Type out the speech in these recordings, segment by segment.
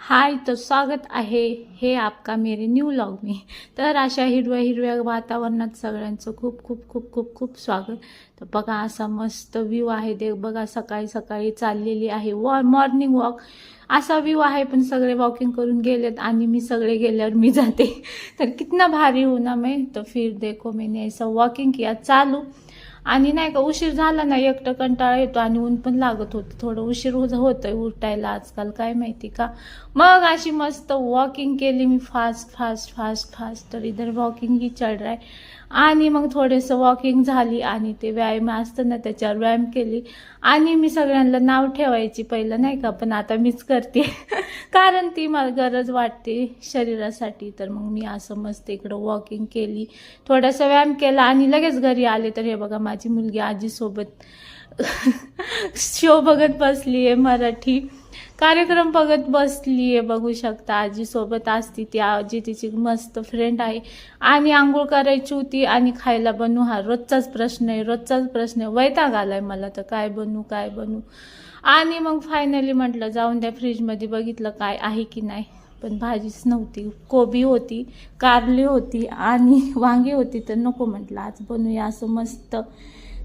हाय तर स्वागत आहे हे आपका मेरे न्यू लॉग मी. तर अशा हिरव्या हिरव्या वातावरणात सगळ्यांचं खूप खूप खूप खूप खूप स्वागत. तर बघा असा मस्त व्ह्यू आहे. ते बघा सकाळी सकाळी चाललेली आहे वॉ मॉर्निंग वॉक असा व्ह्यू आहे पण सगळे वॉकिंग करून गेलेत आणि मी सगळे गेल्यावर मी जाते. तर कितना भारी होणार ना मैं. फिर देखो मैंने ऐसा वॉकिंग किया. चालू. आणि नाही का उशीर झाला ना एकटं कंटाळा येतो आणि ऊन पण लागत होतं. थोडं उशीर हो- होतंय उठायला आजकाल काय माहिती का? मग अशी मस्त वॉकिंग केली मी फास्ट फास्ट फास्ट फास्ट तर इधर वॉकिंग ही चढ रहा आणि मग थोडंसं वॉकिंग झाली आणि ते व्यायाम असतं ना त्याच्यावर व्यायाम केली. आणि मी सगळ्यांना नाव ठेवायची पहिलं नाही का पण आता मीच करते. कारण ती मला गरज वाटते शरीरासाठी. तर मग मी असं मस्त इकडं वॉकिंग केली. थोडासा व्यायाम केला आणि लगेच घरी आले. तर हे बघा माझी मुलगी आजीसोबत शो बघत बसली आहे मराठी. कार्यक्रम बघत बसली आहे बघू शकता. आजी सोबत असती ती आजी तिची मस्त फ्रेंड आहे. आणि आंघोळ करायची होती आणि खायला बनू हा रोजचाच प्रश्न आहे रोजचाच प्रश्न आहे. वैताग आलाय मला तर. काय बनू काय बनू? आणि मग फायनली म्हटलं जाऊन त्या फ्रीजमध्ये बघितलं काय आहे की नाही. पण भाजीच नव्हती. कोबी होती कारली होती आणि वांगी होती तर नको म्हटलं. आज बनूया असं मस्त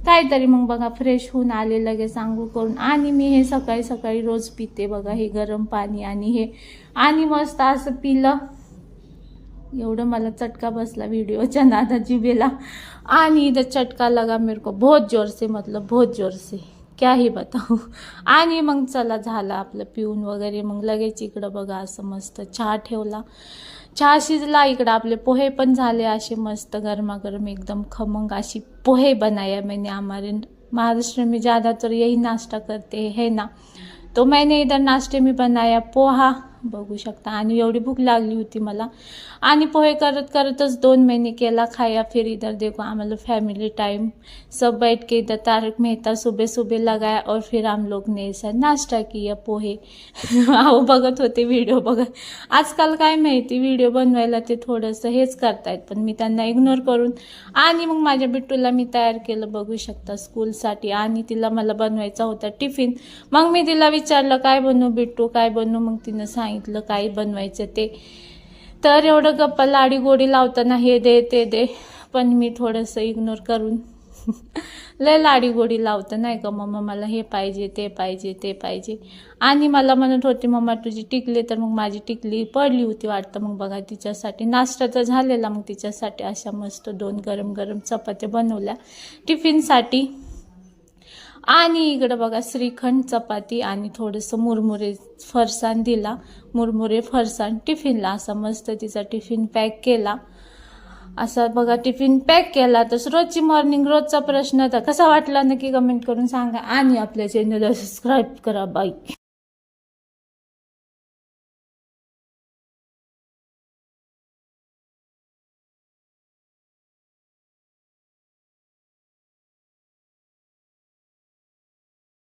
काहीतरी मग बघा फ्रेश होऊन आले लगेच आंघोळ करून. आणि मी हे सकाळी सकाळी रोज पिते बघा हे गरम पाणी आणि हे. आणि मस्त असं पिलं. एवढं मला चटका बसला व्हिडिओच्या नादा जिबेला आणि इधर चटका लगा मेरे को बहुत जोर से मतलब बहुत जोर से क्या ही बताऊ. आणि मग चला झालं आपलं पिऊन वगैरे. मग लगेच इकडं बघा असं मस्त चहा ठेवला. चहा शिजला इकडं आपले पोहे पण झाले असे मस्त गरमागरम एकदम खमंग अशी पोहे बनाया मैंने हमारे महाराष्ट्र में ज़्यादातर यही नाश्ता करते हैं ना. तो मैंने इधर नाश्ते में बनाया पोहा. बघू शकता. आणि एवढी भूक लागली होती मला. आणि पोहे करत करतच दोन महिने केला खाया फिर इधर देखो आम्हाला फैमिली टाइम सब बैठ के इधर तारक मेहता सुबह सुबह लगाया और फिर हम लोग ने ऐसा नाश्ता किया पोहे. अहो बघत होते व्हिडिओ बघत. आजकाल काय माहिती व्हिडिओ बनवायला ते थोडंसं हेच करतायत पण मी त्यांना इग्नोर करून आणि मग माझ्या बिट्टूला मी तयार केलं बघू शकता स्कूलसाठी आणि तिला मला बनवायचा होता टिफिन मग मी तिला विचारलं काय बनवू बिट्टू? काय बनवू? मग तिनं सांगितलं काय बनवायचं ते. तर एवढं गप्पा लाडी गोडी लावताना हे दे ते दे. पण मी थोडंसं इग्नोर करून लय लाडी गोडी लावतं नाही का? मम्मा मला हे पाहिजे ते पाहिजे ते पाहिजे. आणि मला म्हणत होती मम्मा तुझी टिकली तर मग माझी टिकली पडली होती वाटतं. मग बघा तिच्यासाठी नाश्ता तर झालेला. मग तिच्यासाठी अशा मस्त दोन गरम गरम चपात्या बनवल्या. टिफिनसाठी आणि इकडं बघा श्रीखंड चपाती आणि थोडंसं मुरमुरे फरसाण दिला. मुरमुरे फरसाण टिफिनला असा मस्त तिचा टिफिन पॅक केला. असा बघा टिफिन पॅक केला तर रोजची मॉर्निंग रोजचा प्रश्न तर कसा वाटला नक्की कमेंट करून सांगा. आणि आपल्या चॅनलला सबस्क्राईब करा बाई